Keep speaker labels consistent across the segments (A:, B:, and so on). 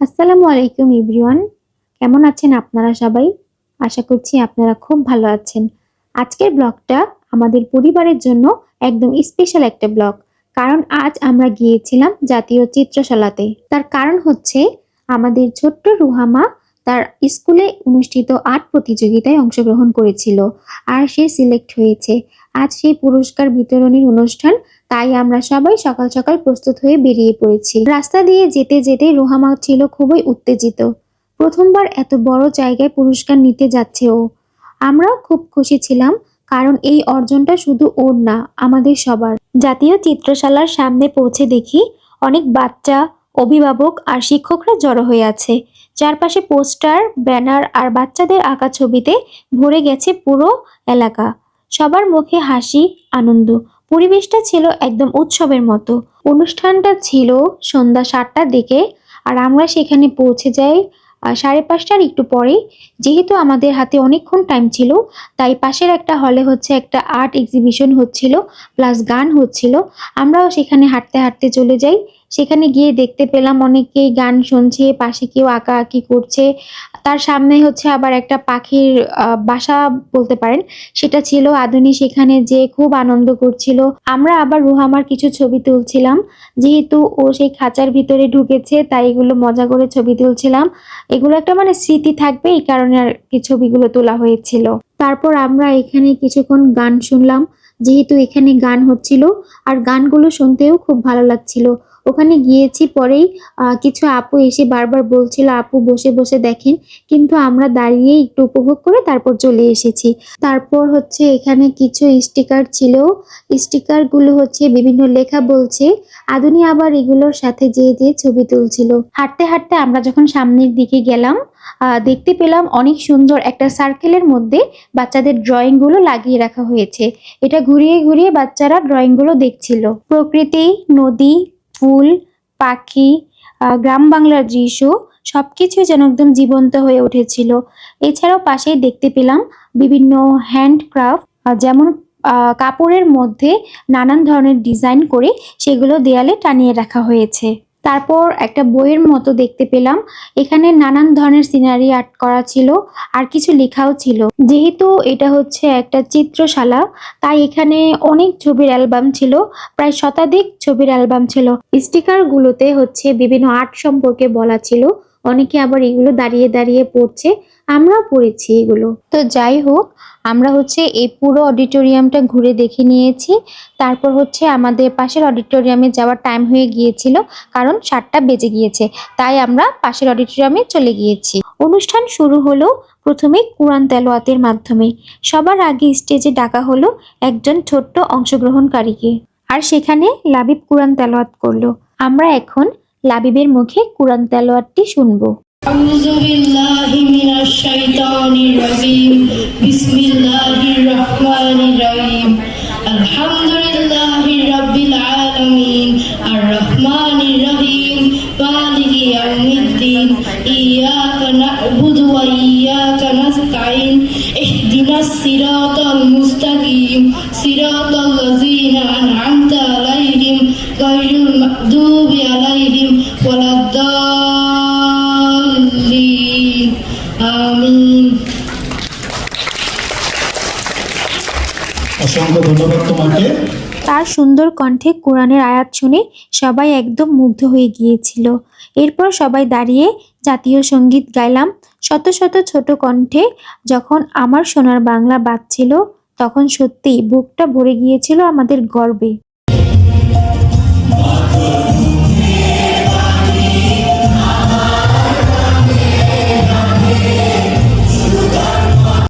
A: আসসালামু আলাইকুম এভরিওয়ান। কেমন আছেন আপনারা সবাই? আশা করছি আপনারা খুব ভালো আছেন। আজকের ব্লগটা আমাদের পরিবারের জন্য একদম স্পেশাল একটা ব্লগ। কারণ আজ আমরা গিয়েছিলাম জাতীয় চিত্রশালাতে। তার কারণ হচ্ছে আমাদের ছোট্ট রুহামা তার স্কুলে অনুষ্ঠিত আর্ট প্রতিযোগিতায় অংশগ্রহণ করেছিল আর সে সিলেক্ট হয়েছে। আজ সেই পুরস্কার বিতরণীর অনুষ্ঠান, তাই আমরা সবাই সকাল সকাল প্রস্তুত হয়ে বেরিয়ে পড়েছি। রাস্তা দিয়ে যেতে যেতে রোহামা ছিল খুবই উত্তেজিত। প্রথমবার এত বড় জায়গায় পুরস্কার নিতে যাচ্ছে ও। আমরাও খুব খুশি ছিলাম, কারণ এই অর্জনটা শুধু ওর না, আমাদের সবার। জাতীয় চিত্রশালার সামনে পৌঁছে দেখি, অনেক বাচ্চা অভিভাবক আর শিক্ষকরা জড়ো হয়ে আছে। চারপাশে পোস্টার, ব্যানার আর বাচ্চাদের আঁকা ছবিতে ভরে গেছে পুরো এলাকা। সবার মুখে হাসি, আনন্দ। পরিবেশটা ছিল একদম উৎসবের মতো। অনুষ্ঠানটা ছিল সন্ধ্যা সাতটার দিকে আর আমরা সেখানে পৌঁছে যাই সাড়ে পাঁচটার একটু পরে। যেহেতু আমাদের হাতে অনেকক্ষণ টাইম ছিল, তাই পাশের একটা হলে হচ্ছে একটা আর্ট এক্সিবিশন হচ্ছিল প্লাস গান হচ্ছিল। আমরাও সেখানে হাঁটতে হাঁটতে চলে যাই। সেখানে গিয়ে দেখতে পেলাম অনেকেই গান শুনছে, পাশে কেউ আঁকা আঁকি করছে। তার সামনে হচ্ছে আবার একটা পাখির বাসা বলতে পারেন। সেটা ছিল আধুনি সেখানে যে খুব আনন্দ করছিল। আমরা আবার রুহামার কিছু ছবি তুলছিলাম। যেহেতু ও সেই খাঁচার ভিতরে ঢুকেছে, তাই এগুলো মজা করে ছবি তুলছিলাম। এগুলো একটা মানে স্মৃতি থাকবে, এই কারণে আর কি ছবিগুলো তোলা হয়েছিল। তারপর আমরা এখানে কিছুক্ষণ গান শুনলাম। যেহেতু এখানে গান হচ্ছিল, আর গানগুলো শুনতেও খুব ভালো লাগছিল। ওখানে গিয়েছি পরেই কিছু আপু এসে বারবার বলছিল, আপু বসে বসে দেখেন। কিন্তু আমরা দাঁড়িয়ে একটু উপভোগ করে তারপর চলে এসেছি। তারপর হচ্ছে এখানে কিছু স্টিকার ছিল। স্টিকারগুলো হচ্ছে বিভিন্ন লেখা বলছে। আদুনি আবার এগুলোর সাথে যেয়ে যেয়ে ছবি তুলছিল। হাঁটতে হাঁটতে আমরা যখন সামনের দিকে গেলাম দেখতে পেলাম অনেক সুন্দর একটা সার্কেলের মধ্যে বাচ্চাদের ড্রয়িংগুলো লাগিয়ে রাখা হয়েছে। এটা ঘুরিয়ে ঘুরিয়ে বাচ্চারা ড্রয়িংগুলো দেখছিল। প্রকৃতি, নদী ফুল, পাখি গ্রাম বাংলার দৃশ্য সবকিছু যেন একদম জীবন্ত হয়ে উঠেছিল। এছাড়াও পাশেই দেখতে পেলাম বিভিন্ন হ্যান্ডক্রাফট যেমন কাপড়ের মধ্যে নানান ধরনের ডিজাইন করে সেগুলো দেয়ালে টানিয়ে রাখা হয়েছে। তারপর একটা বইয়ের মতো দেখতে পেলাম। এখানে নানান ধরনের সিনারি আর্ট করা ছিল আর কিছু লেখাও ছিল। যেহেতু এটা হচ্ছে একটা চিত্রশালা, তাই এখানে অনেক ছবির অ্যালবাম ছিল, প্রায় শতাধিক ছবির অ্যালবাম ছিল। স্টিকারগুলোতে হচ্ছে বিভিন্ন আর্ট সম্পর্কে বলা ছিল। অনেকে আবার এগুলো দাঁড়িয়ে দাঁড়িয়ে পড়ছে, আমরাও পড়েছি এগুলো। তো যাই হোক, আমরা হচ্ছে এই পুরো অডিটোরিয়ামটা ঘুরে দেখে নিয়েছি। তারপর হচ্ছে আমাদের পাশের অডিটোরিয়ামে যাওয়ার টাইম হয়ে গিয়েছিল, কারণ সাতটা বেজে গিয়েছে, তাই আমরা পাশের অডিটোরিয়ামে চলে গিয়েছি। অনুষ্ঠান শুরু হলো প্রথমে কোরআন তেলোয়াতের মাধ্যমে। সবার আগে স্টেজে ডাকা হলো একজন ছোট্ট অংশগ্রহণকারীকে। আর সেখানে লাবিব কোরআন তেলোয়াত করল। আমরা এখন লাবিবের মুখে কোরআন তেলোয়ারটি শুনব।
B: আলহামদুলিল্লাহি
C: সিরাতাল মুস্তাকিম। সিরাতাল
A: তার সুন্দর কণ্ঠে কোরআনের আয়াত শুনে সবাই একদম মুগ্ধ হয়ে গিয়েছিল। এরপর সবাই দাঁড়িয়ে জাতীয় সংগীত গাইলাম। শত শত ছোট কণ্ঠে যখন আমার সোনার বাংলা বাজছিল, তখন সত্যিই বুকটা ভরে গিয়েছিল আমাদের গর্বে।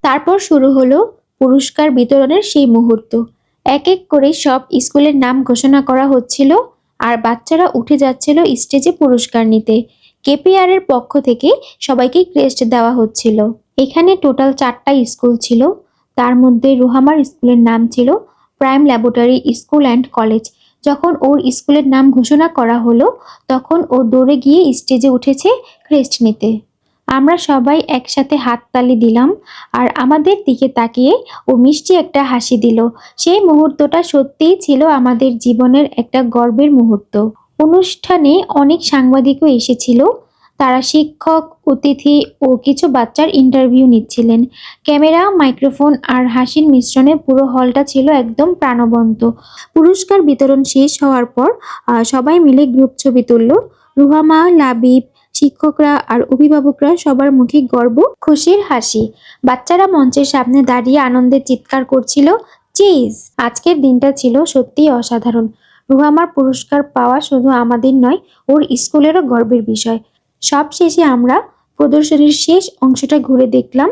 A: তারপর শুরু হলো পুরস্কার বিতরণের সেই মুহূর্ত। এক এক করে সব স্কুলের নাম ঘোষণা করা হচ্ছিল আর বাচ্চারা উঠে যাচ্ছিল স্টেজে পুরস্কার নিতে। কেপিআর এর পক্ষ থেকে সবাইকে ক্রেস্ট দেওয়া হচ্ছিল। এখানে টোটাল চারটা স্কুল ছিল। তার মধ্যে রুহামার স্কুলের নাম ছিল prime laboratory school and college. যখন ওর স্কুলের নাম ঘোষণা করা হলো, তখন ও দৌড়ে গিয়ে স্টেজে উঠেছে ক্রেস্ট নিতে। আমরা সবাই একসাথে হাততালি দিলাম আর আমাদের দিকে তাকিয়ে ও মিষ্টি একটা হাসি দিল। সেই মুহূর্তটা সত্যিই ছিল আমাদের জীবনের একটা গর্বের মুহূর্ত। অনুষ্ঠানে অনেক সাংবাদিকও এসেছিল। তারা শিক্ষক, অতিথি ও কিছু বাচ্চার ইন্টারভিউ নিচ্ছিলেন। ক্যামেরা, মাইক্রোফোন আর হাসির মিশ্রণে পুরো হলটা ছিল একদম প্রাণবন্ত। পুরস্কার বিতরণ শেষ হওয়ার পর সবাই মিলে গ্রুপ ছবি তুলল। রুহামা, লাবিব শিক্ষকরা আর অভিভাবকরা সবার মুখে গর্ব, খুশির হাসি। বাচ্চারা মঞ্চের সামনে দাঁড়িয়ে আনন্দের চিৎকার করছিল, চিজ, আজকের দিনটা ছিল সত্যি অসাধারণ। রুহামার পুরস্কার পাওয়া শুধু আমাদের নয়, ওর স্কুলেরও গর্বের বিষয়। সব শেষে আমরা প্রদর্শনীর শেষ অংশটা ঘুরে দেখলাম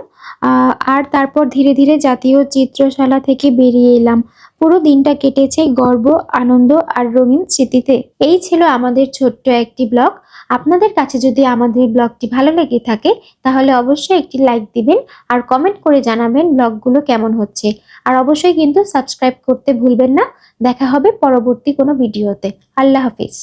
A: আর তারপর ধীরে ধীরে জাতীয় চিত্রশালা থেকে বেরিয়ে এলাম। পুরো দিনটা কেটেছে গর্ব, আনন্দ আর রঙিন স্মৃতিতে। এই ছিল আমাদের ছোট্ট একটি ব্লগ। আপনাদের কাছে যদি আমাদের ব্লগটি ভালো লেগে থাকে, তাহলে অবশ্যই একটি লাইক দিবেন আর কমেন্ট করে জানাবেন ব্লগগুলো কেমন হচ্ছে। আর অবশ্যই কিন্তু সাবস্ক্রাইব করতে ভুলবেন না। দেখা হবে পরবর্তী কোনো ভিডিওতে। আল্লাহ হাফিজ।